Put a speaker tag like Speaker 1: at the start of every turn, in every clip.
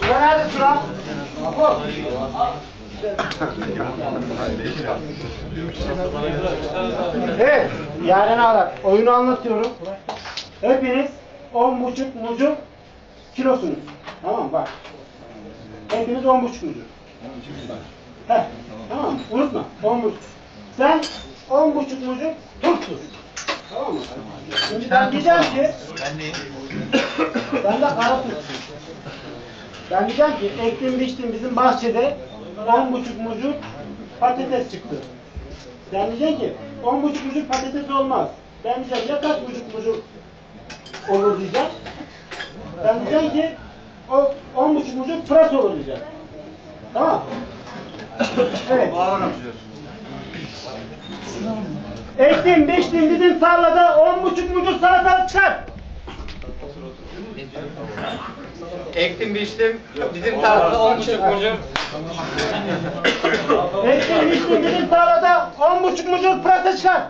Speaker 1: Sıra nerede? Apo. Evet, Yaren Ağlar. Oyunu anlatıyorum. Hepiniz on buçuk mucuk kilosunuz. Tamam bak. Hepiniz on buçuk mucuk. Heh, tamam mı? Unutma. On buçuk. Sen on buçuk mucuk turpsun. Tamam mı? Şimdi ben diyeceğim ki sen de kara. Ben diyeceğim ki ektim biçtim bizim bahçede on buçuk mucuk patates çıktı. Sen diyeceksin ki on buçuk mucuk patates olmaz. Ben diyeceğim ya kaç buçuk mucuk olur diyeceğim. Sen diyeceksin ki o on buçuk mucuk pırasa olur diyeceğim. Tamam. Evet. Ektim biçtim bizim tarlada on buçuk mucuk salatalık çıkar.
Speaker 2: Ektim biçtim. Bizim tarlada on buçuk mucuk.
Speaker 1: Ektim biçtim bizim tarlada on buçuk mucuk pırasa çıkar.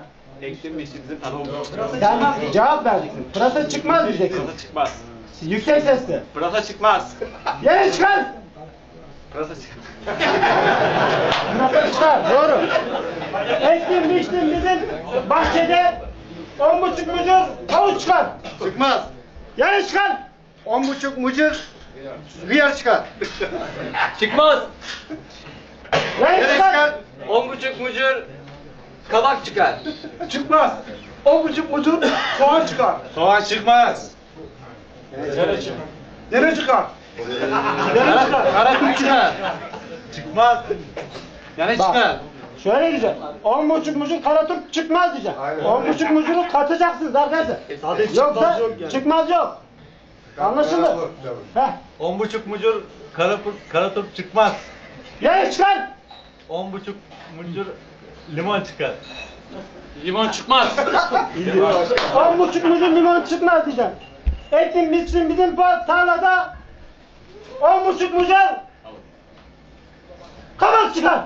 Speaker 2: Ektim biçtim bizim tarlada on buçuk.
Speaker 1: Sen cevap vereceksin. Pırasa çıkmaz diyeceksin.
Speaker 2: Pırasa çıkmaz.
Speaker 1: Yüksek sesle.
Speaker 2: Pırasa çıkmaz.
Speaker 1: Yine çıkar.
Speaker 2: Pırasa çıkmaz.
Speaker 1: Pırasa çıkar. Doğru. Ektim biçtim bizim bahçede on buçuk mucuk havuç çıkar.
Speaker 2: Çıkmaz.
Speaker 1: Yine çıkar.
Speaker 2: On buçuk mucuk hıyar çıkar. Çıkmaz. Nereye
Speaker 1: çıkar.
Speaker 2: çıkar? On buçuk mucur kabak çıkar.
Speaker 1: Çıkmaz. On buçuk mucuk soğan çıkar.
Speaker 2: Soğan çıkmaz.
Speaker 1: Nereye çıkar?
Speaker 2: Nereye çıkar? Kara çıkar. Çıkmaz. Yani çıkar.
Speaker 1: Şöyle diyeceğim. On buçuk mucuk karaturp çıkmaz diyeceğim. On buçuk mucuğu katacaksınız arkadaşlar.
Speaker 2: Sadece
Speaker 1: Yoksa çıkmaz yok. Anlaşıldı? Heh.
Speaker 3: On buçuk mucur kara, kara turp çıkmaz.
Speaker 1: Yine çıkar.
Speaker 3: On buçuk mucur limon çıkar.
Speaker 4: Limon çıkmaz.
Speaker 1: On buçuk mucuk limon çıkmaz diyeceğim. Etin bitsin bizim tarlada on buçuk mucuk kabak çıkar.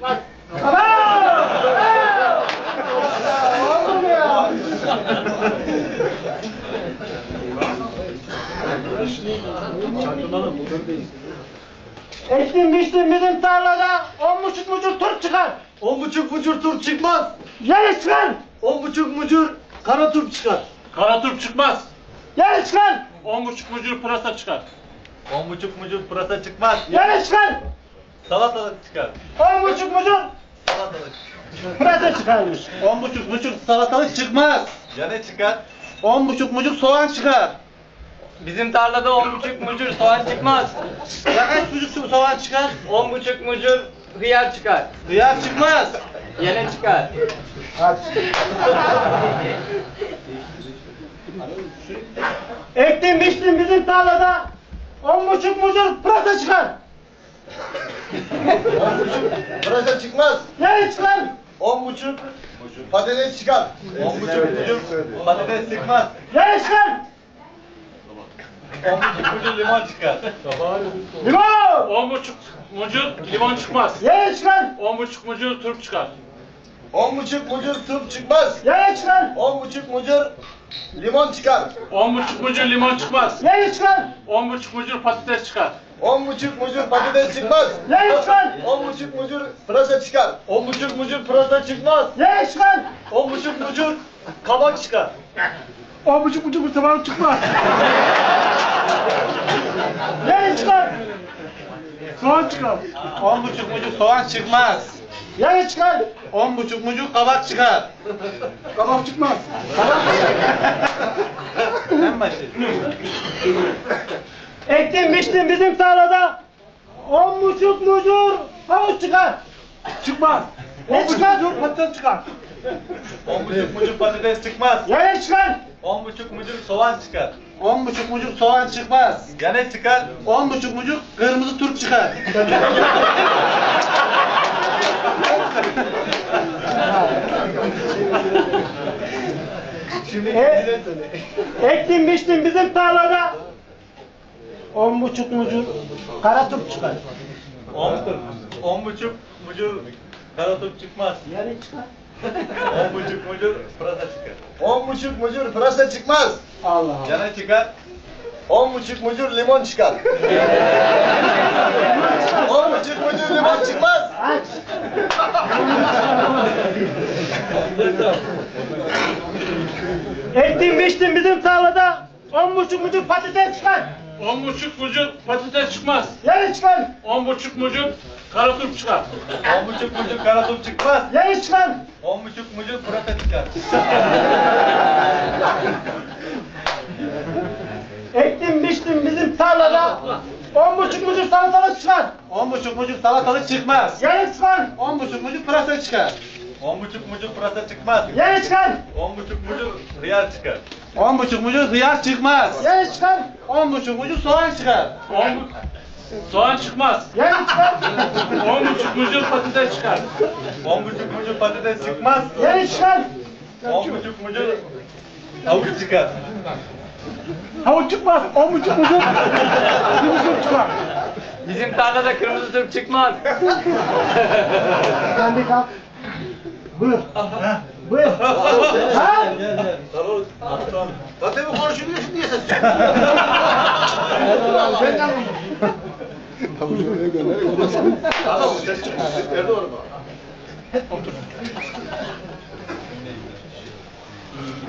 Speaker 1: Kabak! Oldu mu ya? Ektim biçtim bizim tarlada on buçuk mucuk turp çıkar.
Speaker 3: On buçuk mucur turp çıkmaz.
Speaker 1: Yine çıkar.
Speaker 3: On buçuk mucur kara turp çıkar.
Speaker 4: Karaturp çıkmaz.
Speaker 1: Yine çıkar.
Speaker 4: On buçuk mucur pırasa çıkar.
Speaker 3: On buçuk mucur pırasa çıkmaz.
Speaker 1: Yine çıkar.
Speaker 3: Salatalık çıkar.
Speaker 1: On buçuk mucuk
Speaker 3: Salatalık.
Speaker 1: pırasa çıkarmış.
Speaker 2: On buçuk mucuk salatalık çıkmaz.
Speaker 3: Ya ne çıkar?
Speaker 2: On buçuk mucuk soğan çıkar. Bizim tarlada on buçuk mucur soğan çıkmaz.
Speaker 3: Ya kaç mucuk soğan çıkar?
Speaker 2: On buçuk mucur hıyar çıkar.
Speaker 3: Hıyar çıkmaz.
Speaker 2: Yine çıkar.
Speaker 1: Ektim biçtim bizim tarlada on buçuk mucuk pırasa çıkar.
Speaker 5: Pırasa çıkmaz.
Speaker 1: Yine çıkar.
Speaker 5: On buçuk patates çıkar.
Speaker 3: On buçuk mucur patates çıkmaz.
Speaker 1: Yine çıkar.
Speaker 3: On buçuk mucur limon çıkar.
Speaker 1: Limon.
Speaker 4: On buçuk mucur limon çıkmaz.
Speaker 1: Yine çıkar.
Speaker 4: On buçuk mucur turp çıkar.
Speaker 5: On buçuk mucur turp çıkmaz.
Speaker 1: Yine çıkar.
Speaker 5: On buçuk mucur limon çıkar.
Speaker 4: On buçuk mucur limon çıkmaz.
Speaker 1: Yine çıkar.
Speaker 4: On buçuk mucur patates çıkar.
Speaker 5: On buçuk mucur patates çıkmaz.
Speaker 1: Yine çıkar.
Speaker 5: On buçuk mucur pırasa çıkar.
Speaker 3: On buçuk mucur pırasa çıkmaz.
Speaker 1: Yine çıkar.
Speaker 3: On buçuk mucur kabak çıkar.
Speaker 1: On buçuk mucuk bir tamam çıkmaz. Yine çıkar. Soğan çıkar.
Speaker 2: On buçuk mucuk soğan çıkmaz.
Speaker 1: Yine çıkar.
Speaker 2: On buçuk mucuk kabak çıkar.
Speaker 1: Kabak çıkmaz.
Speaker 3: Sen başlayın.
Speaker 1: Ektim biçtim bizim tarlada on buçuk mucur havuç çıkar. Çıkmaz. Ne çıkar? Patates çıkar.
Speaker 3: On buçuk mucur patates çıkmaz.
Speaker 1: Yine çıkar.
Speaker 3: On buçuk mucur soğan çıkar.
Speaker 2: On buçuk mucuk soğan çıkmaz.
Speaker 3: Ya ne çıkar?
Speaker 2: On buçuk mucuk kırmızı turp çıkar.
Speaker 1: E, ektim biçtim bizim tarlada on buçuk mucur kara turp çıkar.
Speaker 3: On, on buçuk mucur kara turp çıkmaz.
Speaker 1: Yine çıkar.
Speaker 3: On buçuk mucur pırasa çıkar.
Speaker 5: On buçuk mucur pırasa çıkmaz.
Speaker 1: Allah Allah.
Speaker 3: Ya ne çıkar?
Speaker 5: On buçuk mucur limon çıkar. On buçuk mucur limon çıkmaz.
Speaker 1: Aç. Ektim biçtim bizim tarlada on buçuk mucur patates çıkar.
Speaker 4: On buçuk mucur patates çıkmaz.
Speaker 1: Yarı çıkar.
Speaker 4: On buçuk mucur karaturp çıkar.
Speaker 3: On buçuk mucur karatop çıkmaz.
Speaker 1: Yarı çıkar.
Speaker 3: On buçuk mucur pırasa çıkar.
Speaker 1: Ektim biçtim bizim tarlada on buçuk mucur salatalık çıkar.
Speaker 3: On buçuk mucur salatalık çıkmaz.
Speaker 1: Yarı çıkar.
Speaker 3: On buçuk mucur pırasa çıkar. On buçuk mucur pırasa çıkmaz.
Speaker 1: Yarı çıkar.
Speaker 3: On buçuk mucur hıyar çıkar. On buçuk mucur hıyar çıkmaz.
Speaker 1: Yarı çıkar.
Speaker 3: On buçuk mucur soğan çıkar.
Speaker 4: On bu... Soğan çıkmaz.
Speaker 1: Çıkar.
Speaker 4: On buçuk mucur patates çıkar.
Speaker 3: On buçuk mucur patates çıkmaz.
Speaker 1: Yarı çıkar.
Speaker 3: On buçuk mucur havuç çıkar.
Speaker 1: Havuç çıkmaz. On buçuk mucur. Bir mucur çıkar.
Speaker 2: Bizim tarlada kırmızı turp çıkmaz.
Speaker 1: Sen de kalk. Buyur. Buyur. Ha?
Speaker 5: Zaten bu konuşuluyor şimdi ya. Tamam, ses çıkmış. Nerede oğlum?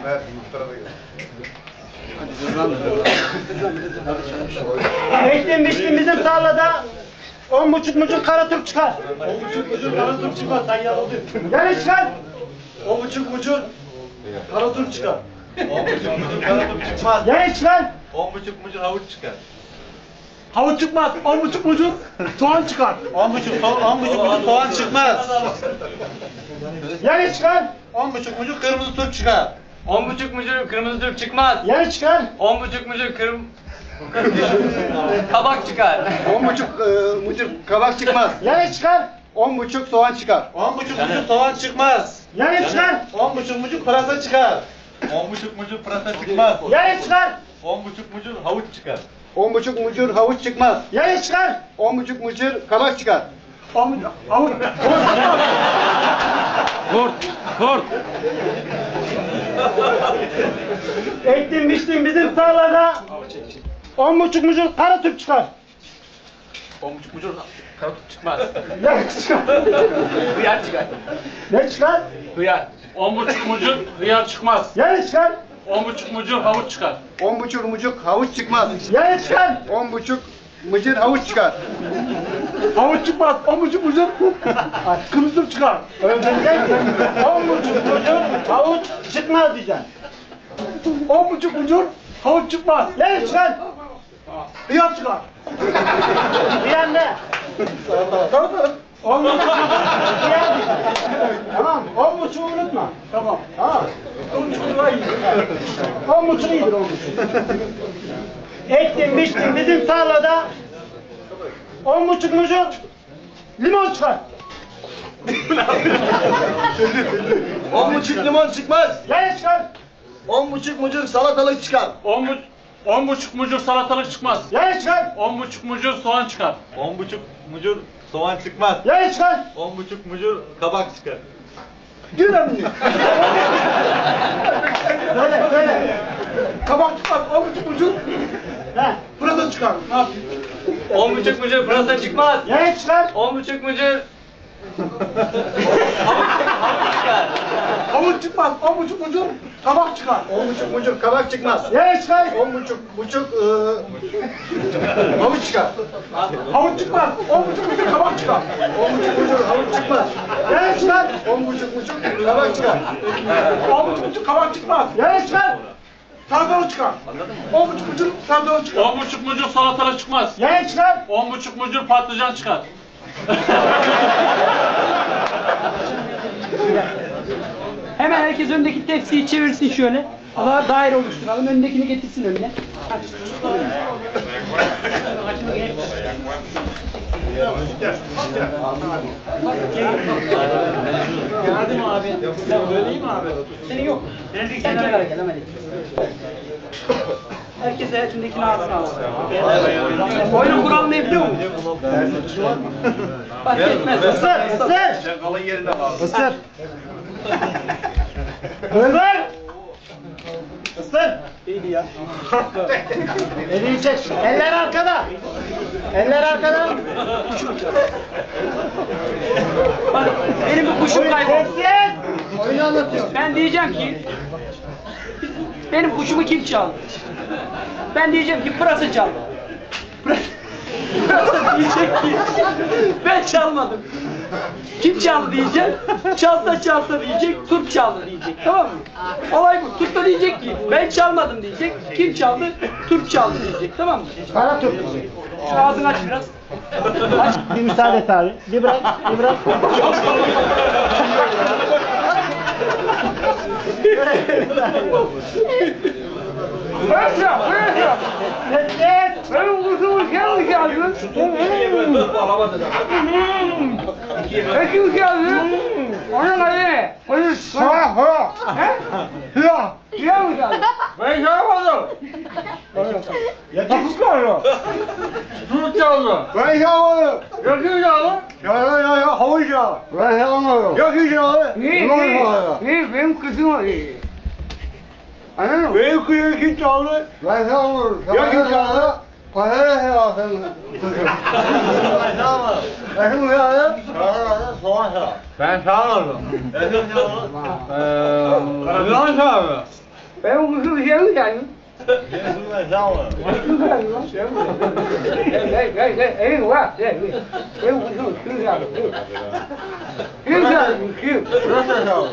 Speaker 5: Evet, muhtara da gel.
Speaker 1: Ektim biçtim bizim tarlada on buçuk mucur karaturp çıkar. On buçuk mucur karaturp çıkmaz. Sen yaladın. Yarı çıkar.
Speaker 5: On buçuk mucur karatur çıkar.
Speaker 3: On buçuk mucur karatop çıkmaz.
Speaker 1: Yarı çıkar.
Speaker 3: On buçuk mucur havuç çıkar.
Speaker 1: Havuç çıkmaz. On buçuk mucur soğan çıkar.
Speaker 3: On buçuk, so- on buçuk mucur soğan çıkmaz.
Speaker 1: Yarı çıkar.
Speaker 3: On buçuk mucur kırmızı turp çıkar.
Speaker 2: On buçuk mucur kırmızı turp çıkmaz.
Speaker 1: Yarı çıkar.
Speaker 2: On buçuk mucur kırm... Kabak çıkar.
Speaker 5: On buçuk e, mucur kabak çıkmaz.
Speaker 1: Yarı çıkar.
Speaker 5: On buçuk soğan çıkar.
Speaker 3: On buçuk mucur soğan çıkmaz.
Speaker 1: Yarı çıkar.
Speaker 3: On buçuk mucur pırasa çıkar. On buçuk mucur pırasa çıkmaz.
Speaker 1: Yarı çıkar.
Speaker 3: On buçuk mucur havuç çıkar.
Speaker 5: On buçuk mucur havuç çıkmaz.
Speaker 1: Yarı çıkar.
Speaker 5: On buçuk mucur kabak çıkar.
Speaker 1: On buçuk. Havuç.
Speaker 4: Kurt, kurt.
Speaker 1: Ektim biçtim bizim tarlada on buçuk mucur karaturp çıkar.
Speaker 4: On buçuk mucur karaturp çıkmaz.
Speaker 1: Yarı çıkar.
Speaker 2: Hıyar çıkar.
Speaker 1: Ne çıkar?
Speaker 2: Hıyar.
Speaker 4: On buçuk mucur hıyar çıkmaz.
Speaker 1: Yarı çıkar.
Speaker 4: On buçuk mucur havuç çıkar.
Speaker 5: On buçuk mucuk havuç çıkmaz.
Speaker 1: Yarı çıkar.
Speaker 5: On buçuk mıcır havuç çıkar.
Speaker 1: Havuç çıkmaz. On buçuk mucur. Kırmızı çıkar. Öğreneceksin. On buçuk mucur havuç çıkmaz diyeceksin. On buçuk mucur havuç çıkmaz. Yarı çıkar. Hıyar çıkar. Hıyar ne? On buçuk. Tamam. On buçuğu unutma. Tamam. Tamam. On buçuk daha iyi. On buçuk iyidir on buçuk. Ektim biçtim bizim tarlada on buçuk mucur limon çıkar.
Speaker 5: On buçuk limon çıkmaz.
Speaker 1: Yarı çıkar.
Speaker 5: On buçuk mucur salatalık çıkar.
Speaker 4: On, bu, on buçuk mucur salatalık çıkmaz.
Speaker 1: Yarı çıkar.
Speaker 4: On buçuk mucur soğan çıkar.
Speaker 3: On buçuk mucur soğan çıkmaz.
Speaker 1: Yarı çıkar.
Speaker 3: On buçuk mucur kabak çıkar.
Speaker 1: Yine mi? söyle söyle. Kabak çıkar. On buçuk mucur. He. Burada çıkar. Ne yapayım?
Speaker 2: On buçuk mucur pırasa çıkmaz.
Speaker 1: Yarı çıkar.
Speaker 2: On buçuk mucur... çıkar.
Speaker 1: Havuç çıkmaz. On buçuk mucur kabak çıkar.
Speaker 5: On buçuk mucur kabak çıkmaz.
Speaker 1: Yarı çıkar.
Speaker 5: On buçuk buçuk e, havuç çıkar.
Speaker 1: Havuç çıkmaz. On buçuk mucur kabak çıkar.
Speaker 5: On buçuk mucur havuç çıkmaz.
Speaker 1: Yarı çıkar.
Speaker 5: On buçuk mucur kabak çıkar.
Speaker 1: On buçuk mucur kabak çıkmaz. Yarı çıkar. Sardalı çıkar. On buçuk mucur sardalı çıkar.
Speaker 4: On buçuk mucur salatalık çıkmaz.
Speaker 1: Yarı çıkar.
Speaker 4: On buçuk mucur patlıcan çıkar.
Speaker 6: Hemen herkes öndeki tepsiyi çevirsin şöyle. Daha daire oluşturalım. Öndekini getirsin önüne. Hadi. Geldi mi abi? Söyleyeyim mi abi? Senin yok. Sen kenara gel hemen. Herkes elindekini ağzına alsın. Oyunun kuralını ne biliyor musun? Fark etmez.
Speaker 1: Isır. Isır.
Speaker 3: Çakalın yerine bağlı.
Speaker 1: Isır. Ömer. Sır. İyiydi ya. Elini çek. Eller arkada. Eller arkada.
Speaker 6: Bak benim bir kuşum kayboldu.
Speaker 1: Sessiz. Oyunu anlatıyorum.
Speaker 6: Ben diyeceğim ki benim kuşumu kim çaldı? Ben diyeceğim ki pırasa çaldı. Pırasa diyecek ki ben çalmadım. Kim çaldı diyeceğim. Çalsa çalsa diyecek. Turp çaldı diyecek. Tamam mı? Olay bu. Turp da diyecek ki ben çalmadım diyecek. Kim çaldı? Turp çaldı diyecek. Tamam mı?
Speaker 1: Kara Türk.
Speaker 6: Şu ağzını aç biraz. Aç.
Speaker 1: Bir müsaade et abi. Bir bırak. Bir bırak.
Speaker 6: Pırasa, pırasa.
Speaker 1: Sessiz.
Speaker 6: Benim kuşumu kim çaldı? Kim çaldı? Onun adı ne? Onun
Speaker 7: Ha ha.
Speaker 6: He?
Speaker 7: Ya.
Speaker 6: Siyah mı çaldı?
Speaker 7: Ben çalmadım.
Speaker 1: Yakışık
Speaker 7: Su çaldı. Ben çalmadım.
Speaker 6: Yakın çaldı.
Speaker 7: Ya ya ya ya havuç çaldı. Ben çaldı.
Speaker 6: Niye,
Speaker 7: Limon
Speaker 6: niye?
Speaker 7: çaldı.
Speaker 6: Niye? Benim kızım o. Anladın mı?
Speaker 7: Benim kıyım kim çaldı? Ben çalmadım. Yakın çaldı. Patates çaldı. Ben çalmadım. Ben kim çaldı? Soğan çaldı. Ben çalmadım. Ben kim çaldı? Eee... Limon çaldı.
Speaker 6: Benim kızım şey mi çaldı?
Speaker 7: Ben çalmadım.
Speaker 6: Kim çaldı lan? Gel gel gel. Ey var. Gel gel. Benim kızım kim çaldı? Kim? Kim çaldı? Kim?
Speaker 7: Nasıl çaldı?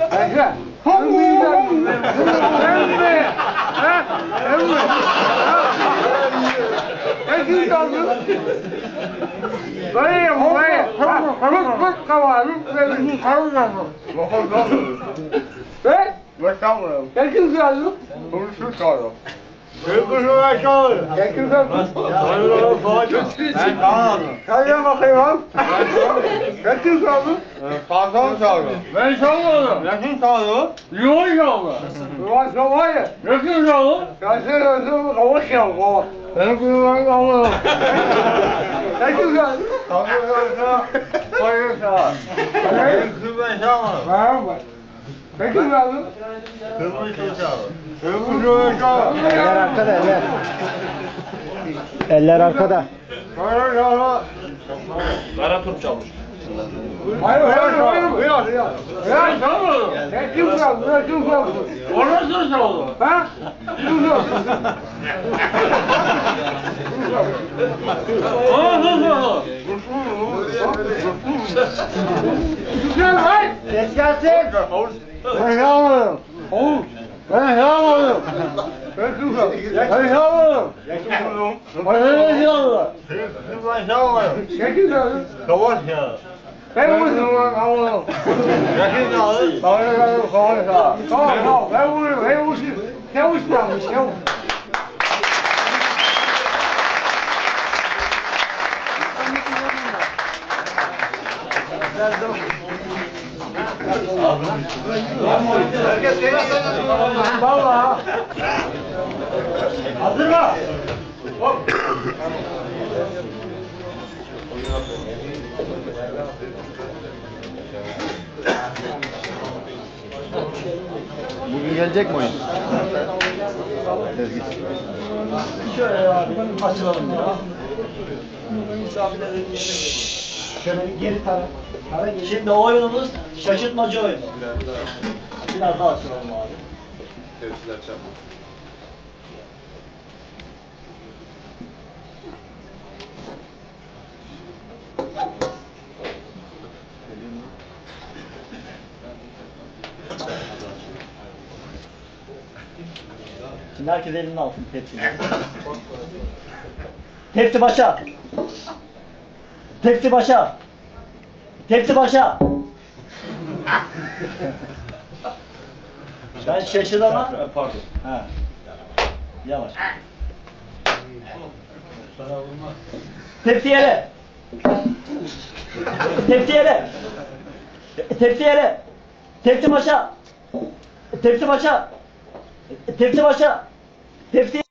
Speaker 6: Ayşe. Kim çaldı? Ben mi? Ha? Ben mi? Ha? Ben kim çaldı? Böyle yap, böyle yap. Ha, Kırık kırık kavarık ve bizim karı çaldı.
Speaker 7: Bakın çalmadım.
Speaker 6: Ben?
Speaker 7: Ben çalmadım.
Speaker 6: Ben kim çaldı?
Speaker 7: Bunu şu çaldı. Benim kızım ben çaldı.
Speaker 6: Ben kim çaldı?
Speaker 7: Ben çalmadım.
Speaker 6: Söyle bakayım lan. Ben kim çaldı?
Speaker 7: Patron çaldı. Ben çalmadım. Ya kim çaldı? Limon çaldı.
Speaker 6: Ulan sen var ya.
Speaker 7: Ya kim çaldı?
Speaker 6: Ya sen özür kavaş çaldı kavaş.
Speaker 7: Benim kızım ben çalmadım.
Speaker 6: Ben kim çaldı?
Speaker 7: Çaldı çaldı. Hayır çaldı. Benim kızım ben çalmadım.
Speaker 6: Var mı? Ben kim çaldı?
Speaker 7: Kızım çaldı. Benim kızım ben çaldı.
Speaker 1: Eller arkada eller. Eller arkada.
Speaker 7: Hayır çaldı.
Speaker 8: Kara turp çalmış.
Speaker 6: Hayır hayır hayır.
Speaker 7: Buyur buyur.
Speaker 6: Ya çalmadım. Ben kim çaldı? Ben kim çaldı?
Speaker 7: Orası çaldı.
Speaker 6: Ha? Kim çaldı?
Speaker 7: Orası çaldı.
Speaker 6: Güzel lan.
Speaker 1: Ses gelsin.
Speaker 7: Ben çalmadım.
Speaker 6: Oğuz.
Speaker 7: Ben çalmadım.
Speaker 6: Ben kim çaldı?
Speaker 7: Ben çalmadım. Patates çaldı. Ben çalmadım.
Speaker 6: Ben kim çaldı?
Speaker 7: Savaş çaldı.
Speaker 6: Ben
Speaker 7: Ben
Speaker 6: vurdum.
Speaker 7: kızım ben çalmadım. Yakın çaldı. Savaş çaldı. Savaş çaldı.
Speaker 6: Tamam tamam ben vuruyorum. Ben vuruyorum. Sen uçlanmış. Sen Vallahi.
Speaker 1: Hazır mı?
Speaker 7: Bugün gelecek mi oyun?
Speaker 1: Şöyle ya. Açılalım ya. Şöyle bir geri tara. Tara geri.
Speaker 9: Şimdi oyunumuz şaşırtmacı oyunu. Biraz daha açalım abi. Şimdi herkes elini alsın tepsini. Tepsi başa. Tepsi başa. Tepsi başa. Ben şaşırana... Pardon. Ha. Yavaş. Tepsi yere. Tepsi yere. Tepsi yere. Tepsi başa. Tepsi başa. Tepsi başa. Tepsi